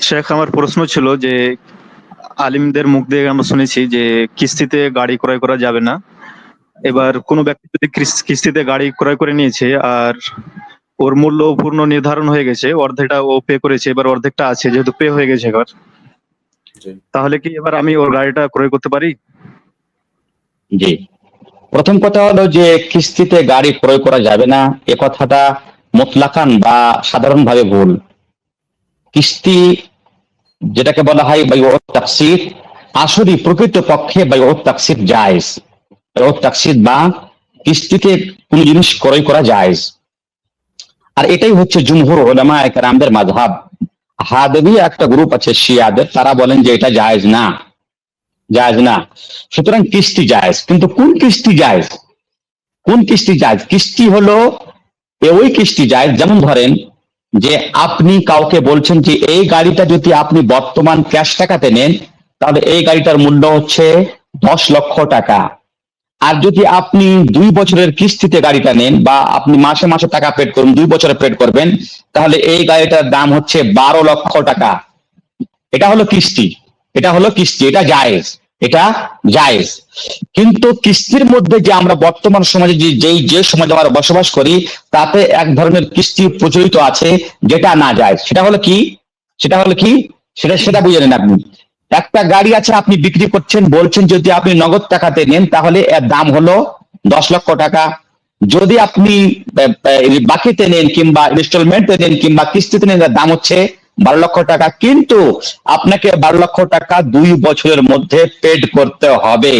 শেখ আমার প্রশ্ন ছিল যে আলিমদের মুখ দিয়ে আমরা শুনেছি যে কিস্তিতে গাড়ি ক্রয় করা যাবে না। এবার কোনো ব্যক্তি যদি কিস- কিস্তিতে গাড়ি ক্রয় করে নিয়েছে আর ওর মূল্য পূর্ণ নির্ধারণ হয়ে গেছে অর্ধেকটা ও পে করেছে এবার অর্ধেকটা আছে যেহেতু পে হয়ে গেছে এবার তাহলে কি এবার আমি ওর গাড়িটা ক্রয় করতে পারি? জি। প্রথম কথা হলো যে কিস্তিতে গাড়ি ক্রয় করা যাবে না এ কথাটা মোতলাকান বা সাধারণভাবে ভুল। কিস্তি, যেটাকে বলা হয় বায়ু তাকসির আসলে প্রকৃত পক্ষে বায়ু তাকসির জায়েজ। তাকসির বা কিস্তিতে কোন জিনিস ক্রয় করা জায়েজ। আর এটাই হচ্ছে জুমহুর ওলামা একরামদের মাযহাব। হাদেবি একটা গ্রুপ আছে শিয়াদের, তারা বলেন যে এটা জায়েজ না। জায়েজ না। সুতরাং কিস্তি জায়েজ। কিন্তু কোন কিস্তি জায়েজ? কোন কিস্তি জায়েজ? কিস্তি হলো ওই কিস্তি জায়েজ, যেমন ধরেন যে আপনি কাউকে বলছেন যে এই গাড়িটা যদি আপনি বর্তমান ক্যাশ টাকাতে নেন, তাহলে এই গাড়িটার মূল্য হচ্ছে দশ লক্ষ টাকা। আর যদি আপনি দুই বছরের কিস্তিতে গাড়িটা নেন বা আপনি মাসে মাসে টাকা পেড করুন, দুই বছরে পেড করবেন, তাহলে এই গাড়িটার দাম হচ্ছে বারো লক্ষ টাকা। এটা হলো কিস্তি, এটা হলো কিস্তি, এটা জায়েজ। এটা জায়েজ। কিন্তু কিস্তির মধ্যে যে আমরা বর্তমান সমাজে যেই, যে সমাজে আমরা বসবাস করি, তাতে এক ধরনের কিস্তি প্রচলিত আছে যেটা না যায় সেটা হলো কি? সেটা হলো কি? সেটা সেটা বুঝে নেন আপনি। একটা গাড়ি আছে, আপনি বিক্রি করছেন, বলছেন যদি আপনি নগদ টাকাতে নেন, তাহলে এর দাম হলো দশ লক্ষ টাকা। যদি আপনি বাকিতে নেন কিংবা ইনস্টলমেন্টে নেন কিংবা কিস্তিতে নেন দাম হচ্ছে বারো লক্ষ টাকা, কিন্তু আপনাকে বারো লক্ষ টাকা দুই বছরের মধ্যে পেড করতে হবে।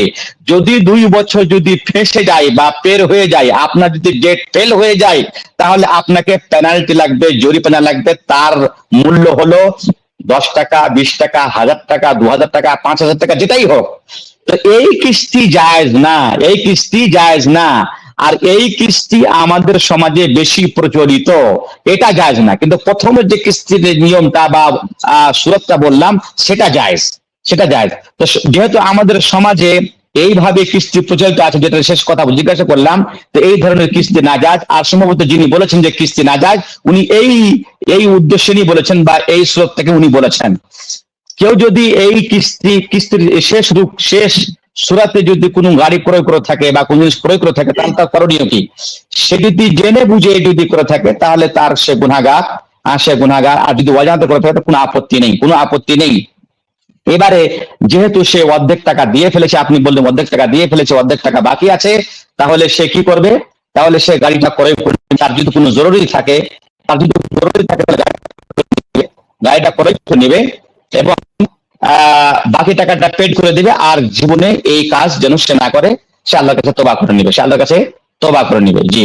যদি দুই বছর যদি ফেসে যায় বা পের হয়ে যায়, আপনার যদি ডেট ফেল হয়ে যায়, তাহলে আপনাকে পেনাল্টি লাগবে জরিমানা লাগবে। তার মূল্য হলো দশ টাকা, বিশ টাকা, হাজার টাকা, দু হাজার টাকা, পাঁচ হাজার টাকা, যেটাই হোক। তো এই কিস্তি জায়েজ না, এই কিস্তি জায়েজ না। আর এই কিস্তি আমাদের সমাজে বেশি প্রচলিত। এটা জায়েজ না, কিন্তু প্রথমে যে কিস্তির নিয়মটা বা সুরতটা বললাম, সেটা জায়েজ সেটা জায়েজ। তো যেহেতু আমাদের সমাজে এইভাবে কিস্তি প্রচলিত আছে, যেটা শেষ কথা জিজ্ঞাসা করলাম, তো এই ধরনের কিস্তি না যায় আর সম্ভবত যিনি বলেছেন যে কিস্তি না যায় উনি এই এই উদ্দেশ্যে নিয়ে বলেছেন বা এই স্রোত থেকে উনি বলেছেন। কেউ যদি এই কিস্তি কিস্তির শেষ রূপ, শেষ সুরাতে যদি কোনো গাড়ি ক্রয় করে থাকে বা কোনো জিনিস ক্রয় করে থাকে, তাহলে তার করণীয় কি? সে যদি জেনে বুঝে যদি করে থাকে, তাহলে তার সে গুণাগার আর সে গুণাগার আর যদি অজান্তে করে থাকে কোনো আপত্তি নেই, কোনো আপত্তি নেই। এবারে যেহেতু সে অর্ধেক টাকা দিয়ে ফেলেছে, আপনি বললেন অর্ধেক টাকা দিয়ে ফেলেছে, অর্ধেক টাকা বাকি আছে, তাহলে সে কি করবে? তাহলে সে গাড়িটা ক্রয় করবে। তার যদি কোনো জরুরি থাকে, তার যদি জরুরি থাকে, তাহলে গাড়িটা ক্রয় করে নেবে। এবং বাকি টাকাটা পেড করে দিবে আর জীবনে এই কাজ যেন সে না করে, সে আল্লাহর কাছে তোবা করে নিবে, সে আল্লাহর কাছে তোবা করে নিবে, জি।